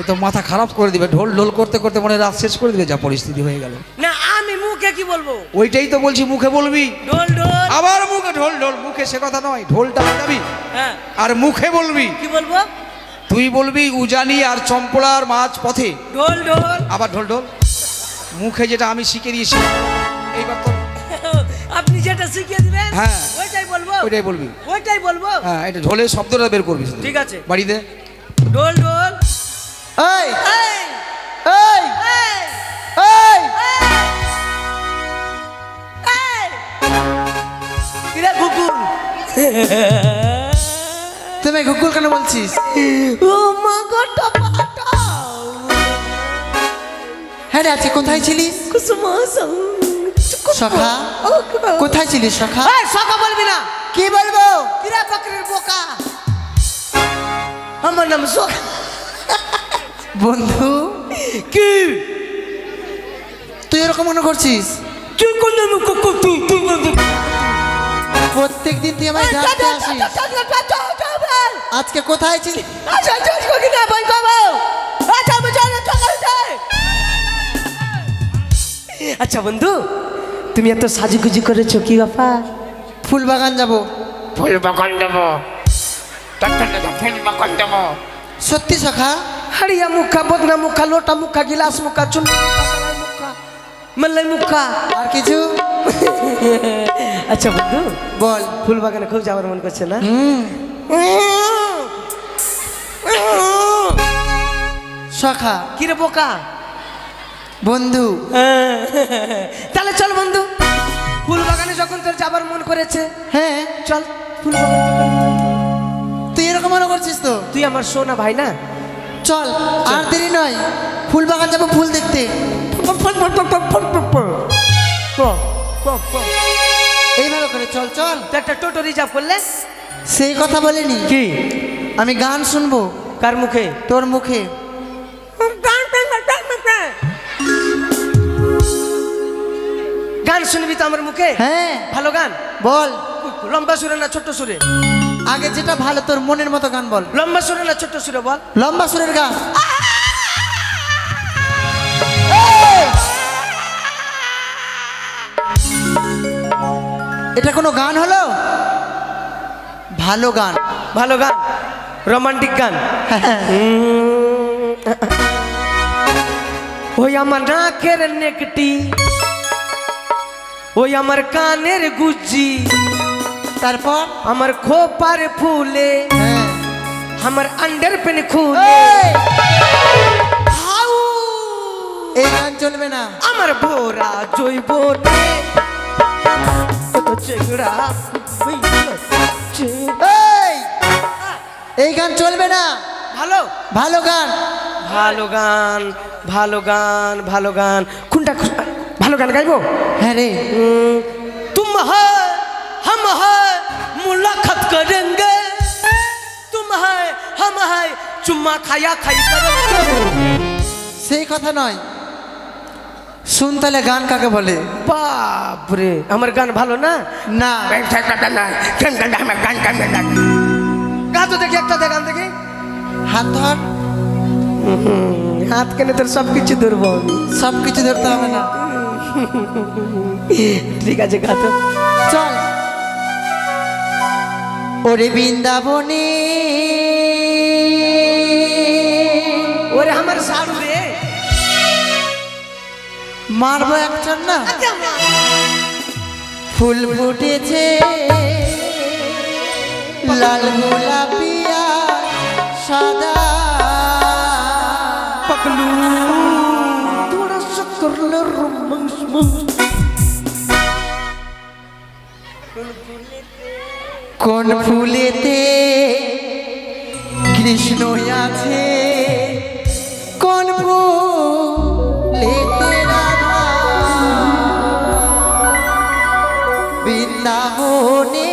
এ তো মাথা খারাপ করে দিবে ঢোল ঢোল করতে করতে মনে রাত শেষ করে দিবে যা পরিস্থিতি হয়ে গেল। না আমি মুখে কি বলব? ওইটাই তো বলছি মুখে বলবি? ঢোল ঢোল। আবার মুখে ঢোল ঢোল মুখে সে কথা নয় ঢোলটা বাজাবি হ্যাঁ। আর মুখে বলবি? কি বলব? তুই বলবি উজানি আর চম্পলার মাঝ পথে। ঢোল ঢোল। আবার ঢোল ঢোল। মুখে যেটা আমি শিখে দিয়েছি এইবার তো আপনি যেটা শিখিয়ে দিবেন হ্যাঁ। ওইটাই বলব। ওইটাই বলবি। ওইটাই বলব। হ্যাঁ এটা ঢোলের শব্দটা বের করবি ঠিক আছে। বাড়িতে ঢোল ঢোল। এই এই, এই। কিরে কুকুর তুমি গুগল কেন বলছিস? ও মা গো টপাটা হ্যাঁ রে আজকে কোথায় ছিলিস? কুসুমাসং সখা? কোথায় ছিলিস সখা? এই সকা বলবি না। কি বলব? কিরা বকরির বোকা? আমার নাম সকা বন্ধু কি? তুই এরকম মনে করছিস? তুই কোন নাম কুকু তুই তুই প্রত্যেক দিন তুই আমায় ঝাড়তে আসিস। আজকে কোথায় ছিলি? আচ্ছা আচ্ছা না ভাই বাবা আচ্ছা আচ্ছা বন্ধু তুমি এত সাজুগুজি করেছ কি ব্যাপার ফুল বাগান যাব। ফুল বাগান দেবো তত্ত্বটা ফুল বাগান দেবো সত্যি সখা? হাড়িয়া মুখা বদনা মুখা লোটা মুখা গিলাস মুখা চুন মুখা মাল্লাই মুখা আর কিছু? আচ্ছা বন্ধু বল। ফুল বাগানে খুব যাওয়ার মন করছে না? সখা কিরে বোকা? বন্ধু। তাহলে চল বন্ধু ফুল বাগানে যখন তোর যাবার মন করেছে হ্যাঁ। চল ফুল বাগানে। তুই এরকম মনে করছিস তো? তুই আমার সোনা ভাই না? চল আর দেরি নয়। ফুল বাগান যাব ফুল দেখতে। এই ভালো করে চল চল। তো একটা টোটো রিজার্ভ করলে? সেই কথা বলিনি। কি? আমি গান শুনব। কার মুখে? তোর মুখে। গান শুনবি তো আমার মুখে? হ্যাঁ। ভালো গান? বল। লম্বা সুরে না ছোট্ট সুরে? আগে যেটা ভালো তোর মনের মতো গান বল। লম্বা সুরে না ছোট্ট সুরে বল? লম্বা সুরের গান। এটা কোনো গান হলো? ভালো গান। ভালো গান? রোমান্টিক গান? ওই আমার নাকের নেকটি ওই আমার কানের গুজ্জি তারপর? আমার খোপার ফুলে হ্যাঁ। আমার আন্ডার পেন খুলে। এই! গান চলবে না। আমার বোরা জৈব চেংড়া এই! গান চলবে না। ভালো? ভালো গান। ভালো গান ভালো গান ভালো গান। কোনটা ভালো গান গাইবো? হ্যাঁ রে। তুম হাম হা। करेंगे तुम है हम है चुम्मा खाया खाई करेंगे সেই কথা নয় শুন তাহলে গান কাকে বলে বাপ রে আমার গান ভালো না না গা তো দেখি একটা দেখান দেখি হাত ধর হাত কেনে তোর সব কিছু ধরবো আমি। সব কিছু ধরতে হবে না ঠিক আছে গা তো চল ওরে বৃন্দাবনে। ওরে আমার সাড়ু রে মারবো একজন না? ফুল ফুটেছে লাল গোলাপিয়া কোন ফুলেতে কৃষ্ণ আছে। কোন ফুলেতে রাধা? বৃন্দাবনে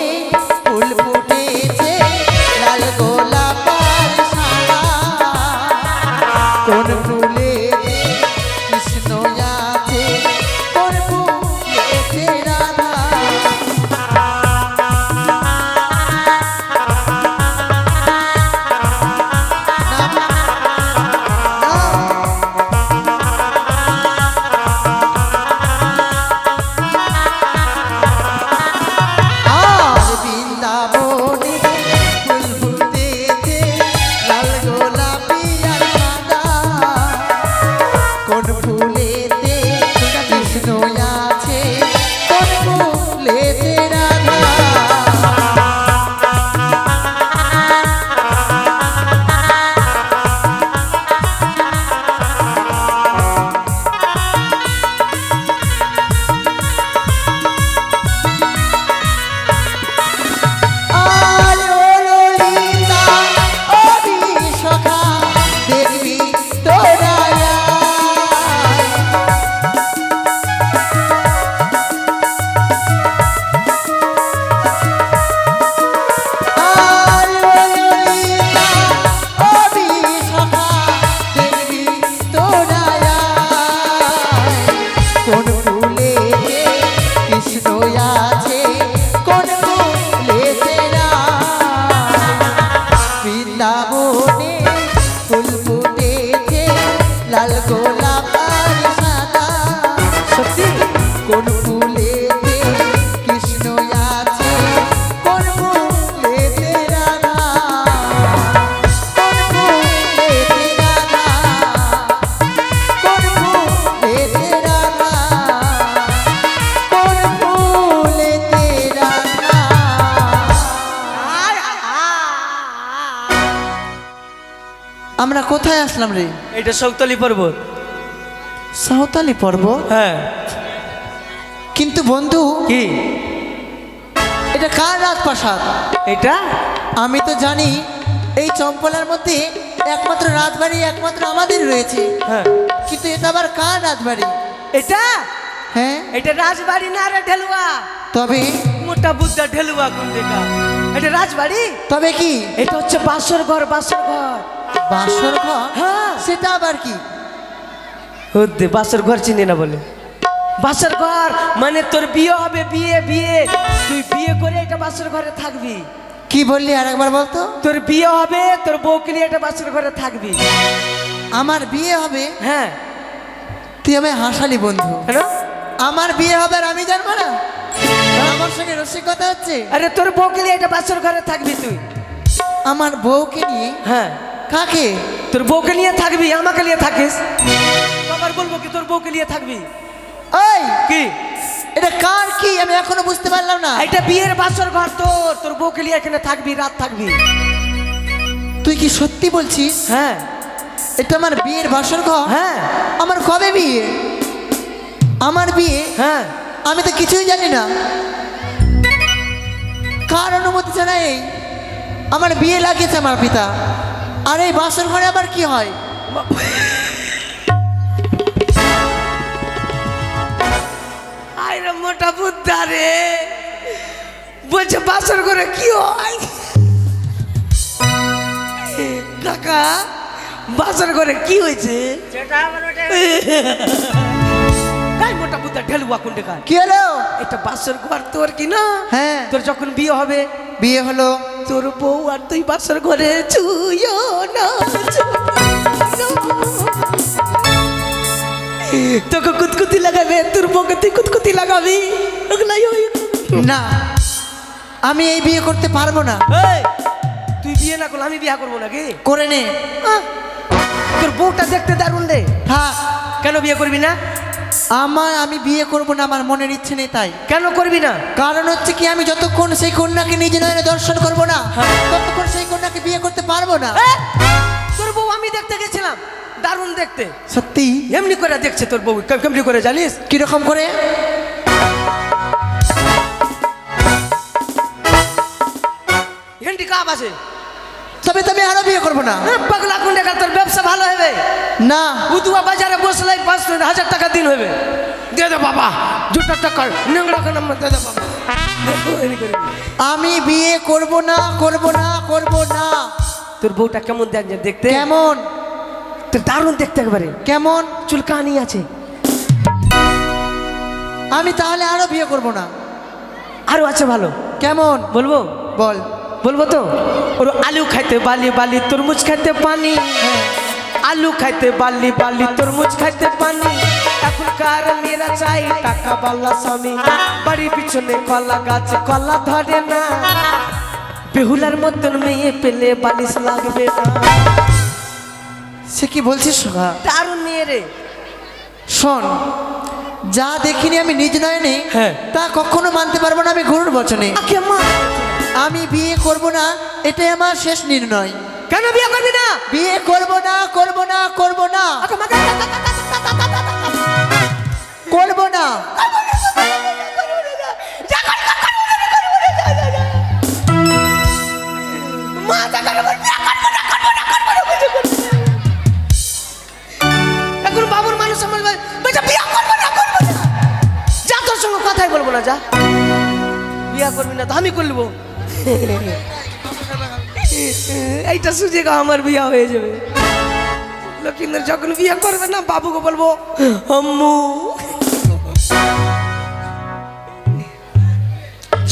কোথায় আসলাম রে? এটা শৌতলি পর্বত। সাঁওতালি পর্বত? হ্যাঁ। কিন্তু বন্ধু কি? এটা কার রাজপ্রাসাদ? এটা? আমি তো জানি এই চম্পলার মধ্যে একমাত্র রাজবাড়ি একমাত্র আমাদের রয়েছে। হ্যাঁ। কিন্তু এটা আবার কার রাজবাড়ি? এটা? হ্যাঁ। এটা রাজবাড়ি না রে ঢেলুয়া? তবে? মোটা বুদ্ধা ঢেলুয়া কোন দেখা এটা রাজবাড়ি? তবে কি? এটা হচ্ছে বাসর ঘর বাসর ঘর। বাসর ঘর? হ্যাঁ। সেটা আবার কি? হদ্দে বাসর ঘর চিনি না বলে। বাসর ঘর মানে তোর বিয়ে হবে বিয়ে বিয়ে। তুই বিয়ে করে এটা বাসর ঘরে থাকবি। কি বললি আর একবার বলতো? তোর বিয়ে হবে তোর বউকে নিয়ে এটা বাসর ঘরে থাকবি। আমার বিয়ে হবে? হ্যাঁ। তুই আমায় হাসালি বন্ধু। আমার বিয়ে হবে আর আমি জানব না? আমার সঙ্গে রসিকতা হচ্ছে? আরে তোর বউকে নিয়ে এটা বাসর ঘরে থাকবি তুই। আমার বউকে নিয়ে? হ্যাঁ। কাকে? তোর বউকে নিয়ে থাকবি আমাকে নিয়ে থাকিস। আবার বলব কি তোর বউকে নিয়ে থাকবি? ওই কি? এটা কার কি? আমি এখনও বুঝতে পারলাম না। এটা বিয়ের বাসর ঘর তোর। তোর বউকে নিয়ে এখানে থাকবি রাত থাকবি। তুই কি সত্যি বলছিস? হ্যাঁ। এটা আমার বিয়ের বাসর ঘর? হ্যাঁ। আমার কবে বিয়ে? আমার বিয়ে? হ্যাঁ। আমি তো কিছুই জানি না। কার অনুমতি জানাই আমার বিয়ে লাগিয়েছে আমার পিতা। আর এই বাসর ঘরে আবার কি হয়? আরে মোটা বুদ্ধা রে। বলছে বাসর করে কি হয়? কাকা বাসর করে কি হয়েছে? মোটা বুদ্ধা ঢেলুয়া কোন কার কি হলো? এটা বাসর ঘর তোর কি না? হ্যাঁ। তোর যখন বিয়ে হবে বিয়ে হলো। তোর বউ আর তুই বাসর ঘরে ছুঁয়ো না না। তোকে কুতকুতি লাগাবে তোর বউকে তুই কুতকুতি লাগাবি। না আমি এই বিয়ে করতে পারব না। তুই বিয়ে না করলে আমি বিয়ে করব নাকি? করে নে। তোর বউটা দেখতে দারুণ রে। থাক কেন বিয়ে করবি না? আমার আমি বিয়ে করব না আমার মনের ইচ্ছে নেই তাই। কেন করবি না? কারণ হচ্ছে কি আমি যতক্ষণ সেই কন্যাকে নিজে নয়নে দর্শন করব না হ্যাঁ। ততক্ষণ সেই কন্যাকে বিয়ে করতে পারব না। তোর বউ আমি দেখতে গেছিলাম দারুণ দেখতে। সত্যি? এমনি করে দেখছে তোর বউ কেম- কেমনি করে জানিস? কীরকম করে? হেন্ডি কাপ আছে। তবে তবে আরও বিয়ে করব না। পাগলা কোন টাকা তোর ব্যবসা ভালো হবে? না। উদুয়া বাজারে বসলে পাঁচ হাজার টাকা দিন হবে। দে দে বাবা দুটো টাকা নেংড়া কেন দে দে বাবা। আমি বিয়ে করব না করব না করব না। তোর বউটা কেমন দেখ দেখতে? কেমন? তোর দারুণ দেখতে একবারে। কেমন? চুলকানি আছে। আমি তাহলে আরও বিয়ে করব না। আরও আছে ভালো। কেমন? বলব? বল। বলব তো? ওর আলু খাইতে বালি বালি তরমুজ খাইতে পানি। আলু খাইতে বালি বালি তরমুজ খাইতে পানি। এখনকার মেয়েরা চাই টাকা বাল্লা স্বামী। বাড়ির পিছনে কলা গাছ কলা ধরে না। বেহুলার মতন মেয়ে পেলে বালিশ লাগবে না। সে কি বলছিস? দারুণ মেয়ে রে। শোন যা দেখিনি আমি নিজ নয়নে হ্যাঁ। তা কখনো মানতে পারব না আমি গরুর বচনে। আমি বিয়ে করব না এটাই আমার শেষ নির্ণয়। কেন বিয়ে করবি না? বিয়ে করব না করব না করব না। করব না। এখন বাবুর মানুষ বিয়ে করব না করব না। যা তোর সঙ্গে কথাই বলব না যা। বিয়ে করবি না তো আমি করব। এইটা গা আমার বিয়া হয়ে যাবে। লক্ষ্মীন্দর যখন বিয়ে করবে না বাবুকে বলব আম্মু।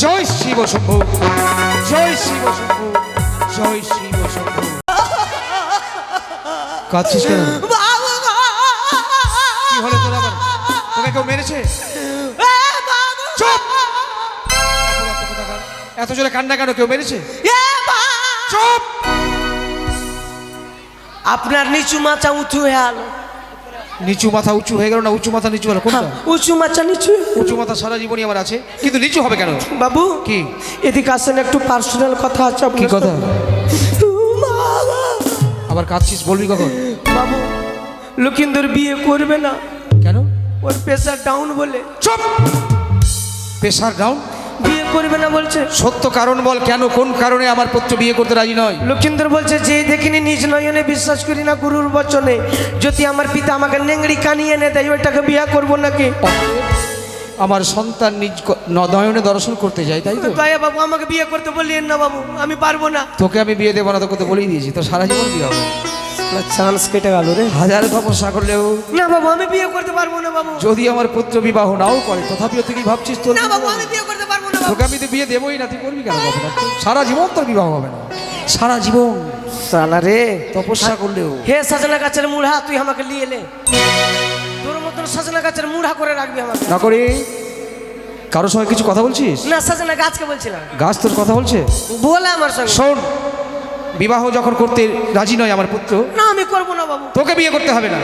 জয় শিব শম্ভু জয় শিব শম্ভু জয় শিব শম্ভু। কাঁদছিস কেন? কি হলো তোর আবার? তোকে কেউ মেরেছে? এত জোরে কান্না কেন কেউ মেরেছে! চুপ! আপনার নিচু মাচা উঁচু হয়ে আলো নিচু মাথা উঁচু হয়ে গেল না উঁচু মাথা নিচু হলো? কোনটা? উঁচু মাচা নিচু। উঁচু মাথা সারা জীবনই আমার আছে কিন্তু নিচু হবে কেন? বাবু কি? এদিকে আসেন একটু পার্সোনাল কথা আছে কি কথা। আবার কাঁদছিস বলবি কখন? বাবু লক্ষিন্দর বিয়ে করবে না। কেন? ওর প্রেশার ডাউন বলে। চুপ! প্রেশার ডাউন করবে না বলছে? সত্য কারণ বল কেন? কোন কারণে আমার পুত্র বিয়ে করতে রাজি নয়? লক্ষিন্দর বলছে যে দেখিনি নিজ নয়নে বিশ্বাস করি না গুরুর বচনে। যদি আমার পিতা আমাকে নেংড়ি কানিয়ে এনে দেয় ওইটাকে বিয়ে করব নাকি? আমার সন্তান নিজ নয়নে দর্শন করতে যাই তাই তো? দয়া বাবু আমাকে বিয়ে করতে বললেন না বাবু আমি পারব না। তোকে আমি বিয়ে দেবো না তোকে তো বলেই দিয়েছি তো সারা জীবন বিয়ে হবে। চান্স কেটে গেল রে। হাজার তপস্যা করলেও না বাবু আমি বিয়ে করতে পারব না বাবু। যদি আমার পুত্র বিবাহ নাও করে তথাপিও তুই কি ভাবছিস তোর না বাবু আমি বিয়ে করতে পারব না বাবু তোকে আমি তো বিয়ে দেবোই না তুই করবি কেন? সারা জীবন তোর বিবাহ হবে না। সারা জীবন। সালা রে। তপস্যা করলেও। হে সাজনা গাছের মুড়া তুই আমাকে নিয়ে এলে। তোর মতন সাজনা গাছের মুড়া করে রাখবি আমাকে। না করে। কারোর সঙ্গে কিছু কথা বলছিস? না সাজনা গাছকে বলছিলাম। গাছ তোর কথা বলছে? বলে আমার সঙ্গে। শোন বিবাহ যখন করতে রাজি নয় আমার পুত্র না আমি করব না বাবু। তোকে বিয়ে করতে হবে না।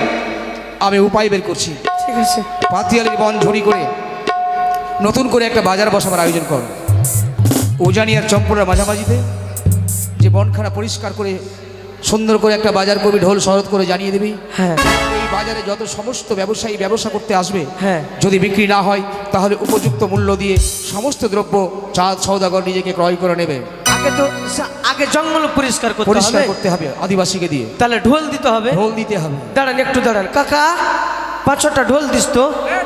আমি উপায় বের করছি। ঠিক আছে। পাতিয়ালির বন ঝড়ি করে নতুন করে একটা বাজার বসাবার আয়োজন কর। আর চম্পলার মাঝামাঝিতে যে বনখানা পরিষ্কার করে সুন্দর করে একটা বাজার করবি ঢোল শরৎ করে জানিয়ে দিবি হ্যাঁ। এই বাজারে যত সমস্ত ব্যবসায়ী ব্যবসা করতে আসবে হ্যাঁ। যদি বিক্রি না হয় তাহলে উপযুক্ত মূল্য দিয়ে সমস্ত দ্রব্য চাঁদ সৌদাগর নিজেকে ক্রয় করে নেবে। আগে তো আগে জঙ্গল পরিষ্কার করতে পরিষ্কার করতে হবে আদিবাসীকে দিয়ে। তাহলে ঢোল দিতে হবে। ঢোল দিতে হবে। দাঁড়ান একটু দাঁড়ান। কাকা পাঁচ ছটা ঢোল দিস তো।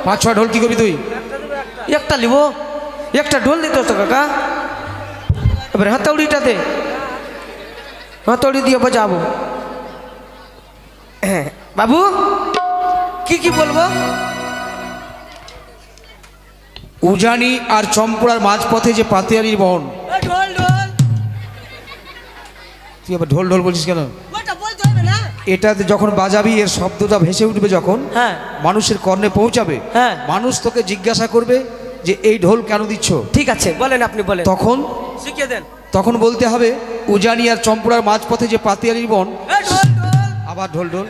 পাঁচ ছয় ঢোল কি করবি তুই? একটা লিব একটা ঢোল দিত তো কাকা। এবার হাতাউড়িটা দে। হাতাউড়ি দিয়ে বাজাবো। হ্যাঁ বাবু কি কি বলব? উজানি আর চম্পড়ার মাঝপথে যে ঢোল ঢোল। তুই আবার ঢোল ঢোল বলছিস কেন? ওটা বলতে হবে না। এটাতে যখন বাজাবি এর শব্দটা ভেসে উঠবে যখন হ্যাঁ। মানুষের কর্ণে পৌঁছাবে। হ্যাঁ। মানুষ তোকে জিজ্ঞাসা করবে যে এই ঢোল কেন দিচ্ছ? ঠিক আছে বলেন আপনি বলেন। তখন শিখিয়ে দেন। তখন বলতে হবে উজানি আর চম্পড়ার মাঝপথে যে পাতিয়ালির বন আবার ঢোল ঢোল।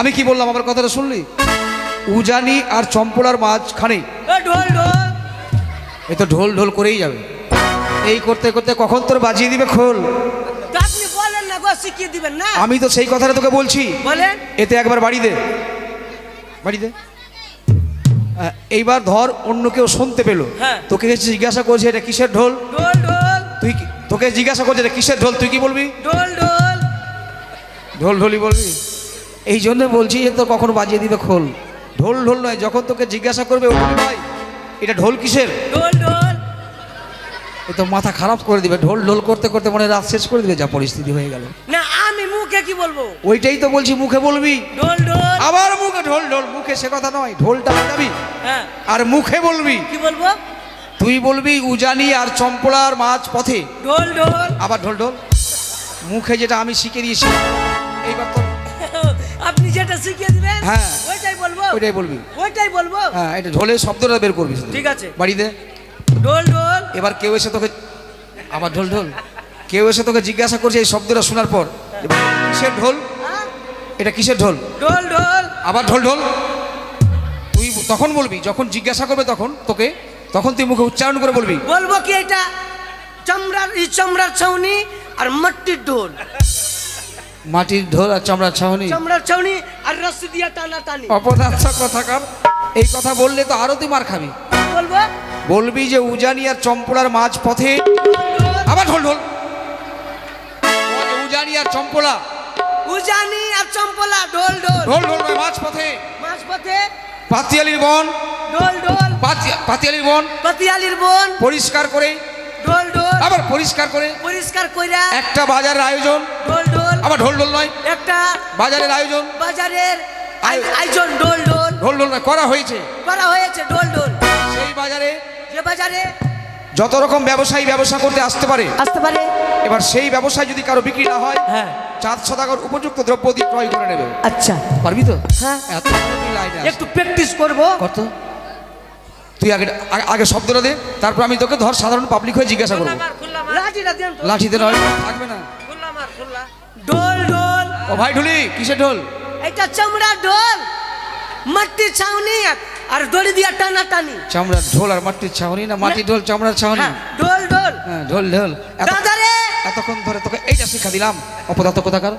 আমি কি বললাম আমার কথাটা শুনলি? উজানি আর চম্পড়ার মাঝখানে এ তো ঢোল ঢোল করেই যাবে। এই করতে করতে কখন তোর বাজিয়ে দিবে খোল? তো আপনি বলেন না গো শিখিয়ে দিবেন না। আমি তো সেই কথাটা তোকে বলছি। বলেন। এতে একবার বাড়ি দে। বাড়ি দে। এইবার ধর অন্য কেউ শুনতে পেল। হ্যাঁ। তোকে জিজ্ঞাসা করছে এটা কিসের ঢোল? ঢোল ঢোল। তুই কি- তোকে জিজ্ঞাসা করছে এটা কিসের ঢোল তুই কি বলবি? ঢোল ঢোল। ঢোল ঢোলই বলবি? এই জন্য বলছি যে তোর কখনো বাজিয়ে দিবে খোল। ঢোল ঢোল নয় যখন তোকে জিজ্ঞাসা করবে ভাই এটা ঢোল কিসের? ঢোল এ তো মাথা খারাপ করে দিবে ঢোল ঢোল করতে করতে মনে রাত শেষ করে দিবে যা পরিস্থিতি হয়ে গেল। না আমি মুখে কি বলব? ওইটাই তো বলছি মুখে বলবি। ঢোল ঢোল। আবার মুখে ঢোল ঢোল মুখে সে কথা নয় ঢোলটা বাজাবি। হ্যাঁ। আর মুখে বলবি। কি বলব? তুই বলবি উজানি আর চম্পলার মাছ পথে। ঢোল ঢোল। আবার ঢোল ঢোল। মুখে যেটা আমি শিখে দিয়েছি এইবার তো আপনি যেটা শিখিয়ে দিবেন হ্যাঁ। ওইটাই বলব। ওইটাই বলবি। ওইটাই বলব। হ্যাঁ এটা ঢোলের শব্দটা বের করবি ঠিক আছে। বাড়িতে ঢোল ঢোল। এবার কেউ এসে তোকে আবার ঢোল ঢোল। কেউ এসে তোকে জিজ্ঞাসা করছে এই শব্দটা শোনার পর। কিসের ঢোল? এটা কিসের ঢোল? ঢোল ঢোল। আবার ঢোল ঢোল। তুই তখন বলবি যখন জিজ্ঞাসা করবে তখন তোকে তখন তুই মুখে উচ্চারণ করে বলবি। বলব কি এটা? চামড়ার ই চামড়ার ছাউনি আর মাটির ঢোল। মাটির ঢোল আর চামড়ার ছাউনি। চামড়ার ছাউনি আর রস্সি দিয়া টানা টানি। অপদার্থ কথাকার। এই কথা বললে তো আরও তুই মার খাবি। বলব? বলবি যে উজানি আর চম্পলার মাঝ পথে আবার ঢোল ঢোল। উজানি আর চম্পলা। উজানি আর চম্পলা ঢোল ঢোল। ঢোল ঢোল মাঝ পথে মাঝ পথে পাতিয়ালির বন। ঢোল ঢোল। পাতি- পাতিয়ালির বন। পাতিয়ালির বোন। পরিষ্কার করে। ঢোল ঢোল। আবার পরিষ্কার করে। পরিষ্কার কইরা। একটা বাজারের আয়োজন। ঢোল ঢোল। আবার ঢোল ঢোল নয়। একটা বাজারের আয়োজন। বাজারের আয়োজন। ঢোল ঢোল। ঢোল ঢোল করা হয়েছে। করা হয়েছে ঢোল ঢোল। সেই বাজারে বাজারে যত রকম ব্যবসায়ী ব্যবসা করতে আসতে পারে আসতে পারে। এবার সেই ব্যবসায় যদি কারও বিক্রি না হয় হ্যাঁ। চাঁদ সদাগর উপযুক্ত দ্রব্য দিয়ে ক্রয় করে নেবে। আচ্ছা। পারবি তো? হ্যাঁ। এত লাইনে একটু প্র্যাকটিস করব। কর তো। তুই আগে আগে- শব্দটা দে তারপর আমি তোকে ধর সাধারণ পাবলিক হয়ে জিজ্ঞাসা করব। লাঠিতে নয় থাকবে না। ঢোল ঢোল। ও ভাই ঢুলি কিসের ঢোল? এটা চামড়া ঢোল। মাটির ছাউনি আর দড়ি দিয়া টানা টানি। চামড়ার ঢোল আর মাটির ছাউনি না? মাটির ঢোল চামড়ার ছাউনি? হ্যাঁ ঢোল ঢোল। হ্যাঁ ঢোল ঢোল। এত- দাদা রে এতক্ষণ ধরে তোকে এইটা শিক্ষা দিলাম অপদার্থ কোথাকার?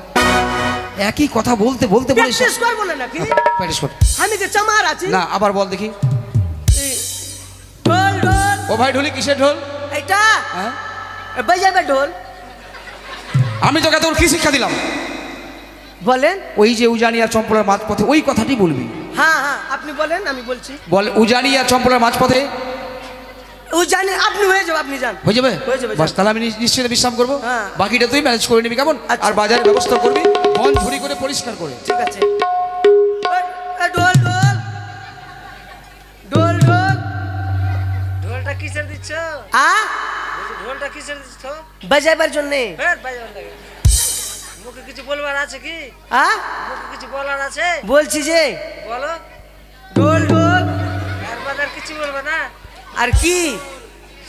একই কথা বলতে বলতে বলিস। প্র্যাকটিস করব না নাকি? প্র্যাকটিস কর। আমি তো চামার আছি। না আবার বল দেখি। ঢোল ঢোল। ও ভাই ঢোলি কিসের ঢোল? এটা হ্যাঁ? বাজাবে ঢোল। আমি তোকে তোর কি শিক্ষা দিলাম? বলেন। ওই যে উজানি আর চম্পলার মাঝপথে ওই কথাটি বলবি। হ্যাঁ হ্যাঁ আপনি বলেন আমি বলছি। বল উজানি আর চম্পলার মাঝপথে? ও আপনি হয়ে যাবে আপনি যান। হয়ে যাবে? হয়ে যাবে, বাস তাহলে আমি নিশ্চিত বিশ্রাম করব। হ্যাঁ। বাকিটা তুই ম্যানেজ করে নিবি কেমন? আচ্ছা। আর বাজারের ব্যবস্থা করবি বন ঝুড়ি করে পরিষ্কার করে। ঠিক আছে। ওই, ওই, ঢোল ঢোল। ঢোল ঢোল। ঢোলটা কিসের দিচ্ছ? আ? ঢোলটা কিসের দিচ্ছ? বাজাইবার জন্য। ফের বাজাবার লাগে মুখে কিছু বলবার আছে কি? আ মুখে কিছু বলার আছে? বলছি যে। বলো। ঢোল ঢোল আর বাজার কিছু বলবে না? আর কি?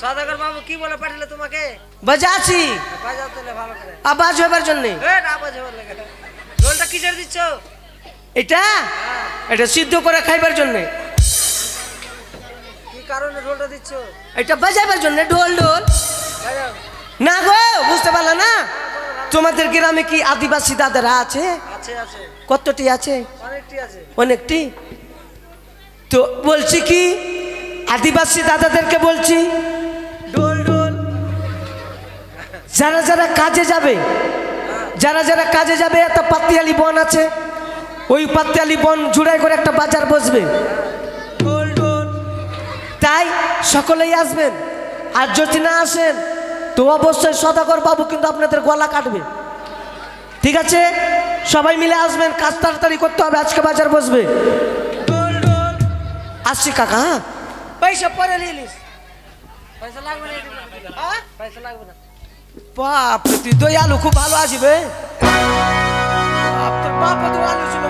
সদাগর বাবু কি বলে পাঠালে তোমাকে? বাজাচ্ছি। বাজাও তাহলে ভালো করে। আবাজ হবার জন্য? ফের আওয়াজ হবার লাগে না। ঢোলটা কিসের দিচ্ছ? এটা? এটা সিদ্ধ করে খাইবার জন্য। কি কারণে ঢোলটা দিচ্ছ? এটা বাজাইবার জন্য ঢোল ঢোল। না গো বুঝতে পারলা না? তোমাদের গ্রামে কি আদিবাসী দাদারা আছে? কতটি আছে? অনেকটি আছে। অনেকটি? তো বলছি কি আদিবাসী দাদাদেরকে বলছি ডোল ডোল। যারা যারা কাজে যাবে যারা যারা কাজে যাবে একটা পাতিয়ালি বন আছে ওই পাতিয়ালি বন জুড়াই করে একটা বাজার বসবে। তাই সকলেই আসবেন আর যদি না আসেন তো অবশ্যই সদাগর বাবু কিন্তু আপনাদের গলা কাটবে। ঠিক আছে? সবাই মিলে আসবেন, কাজ তাড়াতাড়ি করতে হবে, আজকে বাজার বসবে। আসছি কাকা হ্যাঁ? পয়সা পরে নিয়ে নিস। পয়সা লাগবে না হ্যাঁ? পয়সা লাগবে না। বাপ তুই দই আলু খুব ভালো আসবে বাপ তোর বাপ তো আলু ছিল।